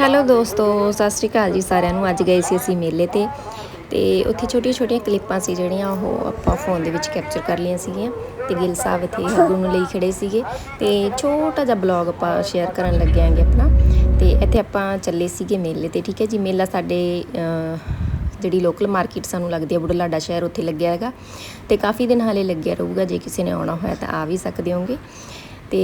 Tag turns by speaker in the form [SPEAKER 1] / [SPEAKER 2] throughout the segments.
[SPEAKER 1] Hello ਦੋਸਤੋ, ਸਤਿ ਸ਼੍ਰੀ ਅਕਾਲ ਜੀ ਸਾਰਿਆਂ ਨੂੰ। ਅੱਜ ਗਏ ਸੀ ਅਸੀਂ ਮੇਲੇ ਤੇ ਤੇ ਉੱਥੇ ਛੋਟੀਆਂ ਛੋਟੀਆਂ ਕਲਿੱਪਾਂ ਸੀ ਜਿਹੜੀਆਂ, ਉਹ ਆਪਾਂ ਫੋਨ ਦੇ ਵਿੱਚ ਕੈਪਚਰ ਕਰ ਲਈਆਂ ਸੀਗੀਆਂ ਤੇ ਗਿੱਲ ਸਾਹਿਬ ਇੱਥੇ ਹੱਗੂ ਨੂੰ ਲਈ ਖੜੇ ਸੀਗੇ ਤੇ ਛੋਟਾ ਜਿਹਾ ਬਲੌਗ ਆਪਾਂ ਸ਼ੇਅਰ ਕਰਨ ਲੱਗੇ ਆਂਗੇ ਆਪਣਾ ਤੇ ਇੱਥੇ ਆਪਾਂ ਚੱਲੇ ਸੀਗੇ ਮੇਲੇ ਤੇ, ਠੀਕ ਹੈ ਜੀ? ਮੇਲਾ ਸਾਡੇ ਜਿਹੜੀ ਲੋਕਲ ਮਾਰਕੀਟ ਸਾਨੂੰ ਲੱਗਦੀ ਹੈ, ਬੁਢਲਾਡਾ ਸ਼ਹਿਰ ਉੱਥੇ ਲੱਗਿਆ ਹੈਗਾ ਤੇ ਕਾਫੀ ਦਿਨ ਹਾਲੇ ਲੱਗਿਆ ਰਹੂਗਾ, ਜੇ ਕਿਸੇ ਨੇ ਆਉਣਾ ਹੋਇਆ ਤਾਂ ਆ ਵੀ ਸਕਦੇ ਹੋਗੇ ਤੇ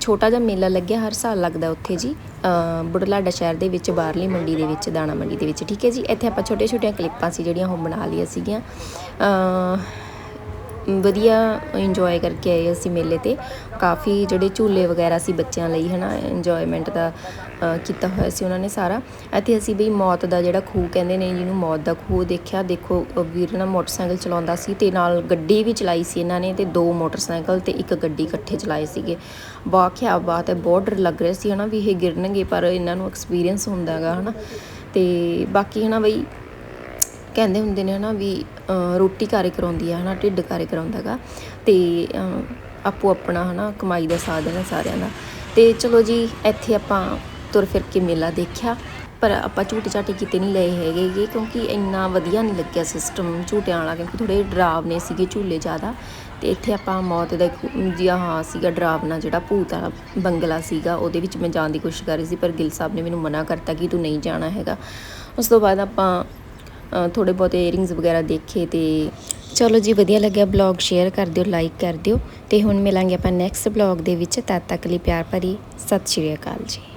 [SPEAKER 1] ਛੋਟਾ ਜਿਹਾ ਮੇਲਾ ਲੱਗਿਆ ਹਰ ਸਾਲ ਲੱਗਦਾ ਉੱਥੇ ਜੀ ਅ, ਬੁਢਲਾਡਾ ਸ਼ਹਿਰ ਦੇ ਵਿੱਚ ਬਾਹਰਲੀ ਮੰਡੀ ਦੇ ਵਿੱਚ ਦਾਣਾ ਮੰਡੀ ਦੇ ਵਿੱਚ ਠੀਕ ਹੈ ਜੀ? ਇੱਥੇ ਆਪਾਂ ਛੋਟੇ ਛੋਟੀਆਂ ਕਲਿੱਪਾਂ ਸੀ ਜਿਹੜੀਆਂ ਉਹ ਬਣਾ ਲਈਆਂ ਸੀਗੀਆਂ। ਵਧੀਆ ਇੰਜੋਏ ਕਰਕੇ ਆਏ ਅਸੀਂ ਮੇਲੇ ਤੇ। ਕਾਫੀ ਜਿਹੜੇ ਝੂਲੇ ਵਗੈਰਾ ਸੀ ਬੱਚਿਆਂ ਲਈ ਹਨਾ ਇੰਜੋਇਮੈਂਟ ਦਾ ਕੀਤਾ ਹੋਇਆ ਸੀ ਉਹਨਾਂ ਨੇ ਸਾਰਾ। ਇੱਥੇ ਅਸੀਂ ਵੀ ਮੌਤ ਦਾ ਜਿਹੜਾ ਖੂਹ ਕਹਿੰਦੇ ਨੇ ਜਿਹਨੂੰ ਮੌਤ ਦਾ ਖੂਹ ਦੇਖਿਆ। ਦੇਖੋ ਵੀਰ ਨਾ ਮੋਟਰਸਾਈਕਲ ਚਲਾਉਂਦਾ ਸੀ ਤੇ ਨਾਲ ਗੱਡੀ ਵੀ ਚਲਾਈ ਸੀ ਇਹਨਾਂ ਨੇ ਤੇ ਦੋ ਮੋਟਰਸਾਈਕਲ ਤੇ ਇੱਕ ਗੱਡੀ ਇਕੱਠੇ ਚਲਾਏ ਸੀਗੇ। ਬਹੁਤ ਕਿਆ ਬਾਤ ਹੈ, ਬਹੁਤ ਡਰ ਲੱਗ ਰਿਹਾ ਸੀ ਹਨਾ ਵੀ ਇਹ ਗਿਰਨਗੇ ਪਰ ਇਹਨਾਂ ਨੂੰ ਐਕਸਪੀਰੀਅੰਸ ਹੁੰਦਾ ਹੈਗਾ ਹਨਾ। ਤੇ ਬਾਕੀ ਹਨਾ ਬਈ ਕਹਿੰਦੇ ਹੁੰਦੇ ਨੇ ਹਨਾ ਵੀ ਰੋਟੀ ਕਾਰੇ ਕਰਾਉਂਦੀ ਆ, ਹਨਾ, ਢਿੱਡ ਕਾਰੇ ਕਰਾਉਂਦਾ ਗਾ। ਤੇ ਆਪੋ ਆਪਣਾ, ਹਨਾ, ਕਮਾਈ ਦਾ ਸਾਧਨ ਹੈ ਸਾਰਿਆਂ ਦਾ। ਤੇ ਚਲੋ ਜੀ, ਇੱਥੇ ਆਪਾਂ ਤੁਰ ਫਿਰ ਕੇ ਮੇਲਾ ਦੇਖਿਆ। ਪਰ ਆਪਾਂ ਝੂਟੇ ਝਾਟੇ ਕਿਤੇ ਨਹੀਂ ਲਏ ਹੈਗੇ ਕਿਉਂਕਿ ਇੰਨਾ ਵਧੀਆ ਨਹੀਂ ਲੱਗਿਆ ਸਿਸਟਮ ਝੂਟਿਆਂ ਵਾਲਾ, ਕਿਉਂਕਿ ਥੋੜੇ ਡਰਾਵਨੇ ਸੀਗੇ ਝੂਲੇ ਜ਼ਿਆਦਾ। ਤੇ ਇੱਥੇ ਆਪਾਂ ਮੌਤ ਦਾ ਇੱਕ ਜਿਹਾ ਹਾਂ ਸੀਗਾ ਡਰਾਵਨਾ ਜਿਹੜਾ ਭੂਤ ਵਾਲਾ ਬੰਗਲਾ ਸੀਗਾ, ਉਹਦੇ ਵਿੱਚ ਮੈਂ ਜਾਣ ਦੀ ਕੋਸ਼ਿਸ਼ ਕਰ ਰਹੀ ਸੀ, ਪਰ ਗਿਲ ਸਾਹਿਬ ਨੇ ਮੈਨੂੰ ਮਨਾ ਕਰਤਾ ਕਿ ਤੂੰ ਨਹੀਂ ਜਾਣਾ ਹੈਗਾ। ਉਸ ਤੋਂ ਬਾਅਦ ਆਪਾਂ ਥੋੜੇ ਬਹੁਤੇ ਏਅਰਿੰਗਸ ਵਗੈਰਾ ਦੇਖੇ ਤੇ ਚਲੋ ਜੀ, ਵਧੀਆ ਲੱਗਿਆ ਬਲੌਗ ਸ਼ੇਅਰ ਕਰ ਦਿਓ ਲਾਈਕ ਕਰ ਦਿਓ ਤੇ ਹੁਣ ਮਿਲਾਂਗੇ ਆਪਾਂ ਨੈਕਸਟ ਬਲੌਗ ਦੇ ਵਿੱਚ। ਤਦ ਤੱਕ ਲਈ ਪਿਆਰ ਭਰੀ, ਸਤਿ ਸ਼੍ਰੀ ਅਕਾਲ ਜੀ।